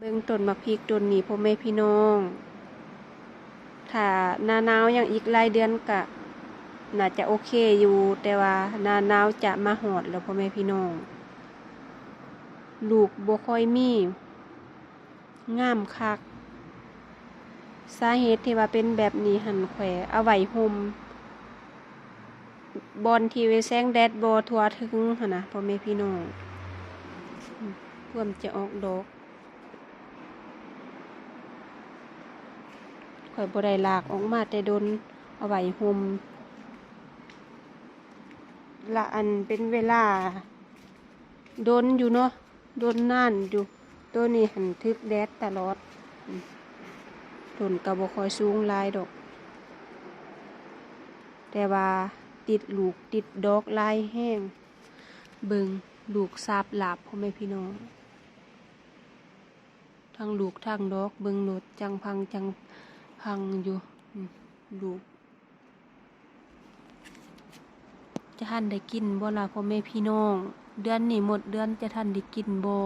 เบิ่งต้นมะพริกต้นนี้พ่อแม่พี่น้อง ถ้าหน้าหนาวอย่างอีกหลายเดือนก็น่าจะโอเคอยู่ แต่ว่าหน้าหนาวจะมาหอดแล้วพ่อแม่พี่น้อง ลูกบ่ค่อยมีงามคัก สาเหตุที่ว่าเป็นแบบนี้หันแขวเอาไหว้ห่มบอนที่ไว้แสงแดดบ่ทั่วถึงหนะพ่อแม่พี่น้องเพื่อมจะออกดอก ข่อยบ่ได้ลากออกมาแต่โดนเอาไว้ห่มละอันเป็นเวลาโดนอยู่เนาะโดนนานอยู่ ตัวนี้หันทึกแดดตลอดอืมต้นก็บ่ค่อยสูงลายดอก แต่ว่าติดลูกติดดอกลายแห้ง เบิงลูกซาบหลาบพ่อแม่พี่น้องทั้งลูกทั้งดอกเบิงโนดจังพังจัง พังอยู่อืมลูจะท่านได้กินบ่ล่ะพ่อแม่พี่น้อง เดือนนี้หมดเดือนจะท่านได้กินบ่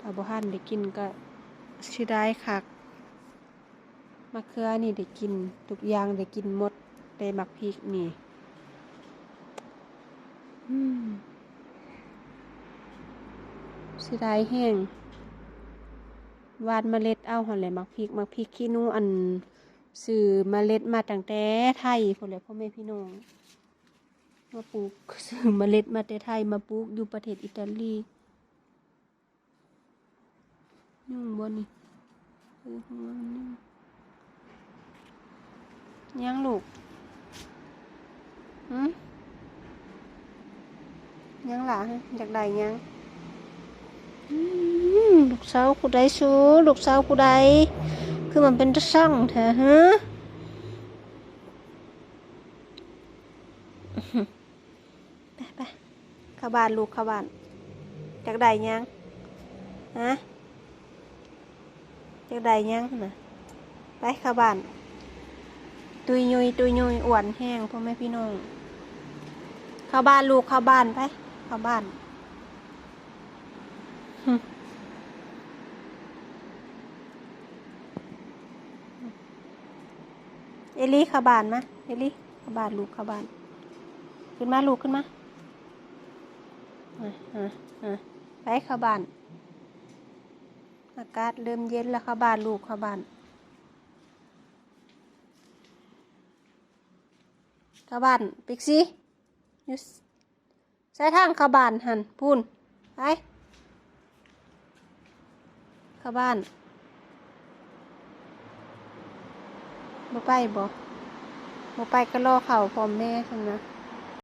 ถ้าบ่ท่านได้กินก็สิได้คักมะเขือนี่ได้กิน ทุกอย่างได้กินหมดได้มักพริกนี่สิได้แห้ง วานเมล็ดเอาหั่นแหละมักพริกมักพริกขี้นูอันซื้อเมล็ดมาตั้งแต่ไทยพุ่นแหละพ่อแม่พี่น้องมาปลูกซื้อเมล็ดมาแต่ไทยมาปลูกอยู่ประเทศอิตาลียุ่งบ่นี่เออหัวนี่ยังลูกหืมยังหล่ะฮะอยากได้ยัง สาวผู้ใดสูลูกสาวผู้ใด คือมันเป็นตะสั่งแท้ฮะไปไปข้าบ้านลูกข้าบ้านจากใดยังฮะจากใดยังนะไปข้าบ้าน ตุยยุยตุยยุยอ้วนแห้งพ่อแม่พี่น้องข้าบ้านลูกข้าบ้านไปข้าบ้าน เอลี่ข้าบานมาเอลี่ข้าบานลูกข้าบาน ขึ้นมาลูกขึ้นมาไปข้าบาน อากาศเริ่มเย็นแล้วข้าบานลูกข้าบานข้าบานปิกซี่ยูใส่ทางข้าบานหันพูนไปข้าบาน บ่ไปบ่บ่ไปก็รอเขาพร้อมแม่ซั่นนะ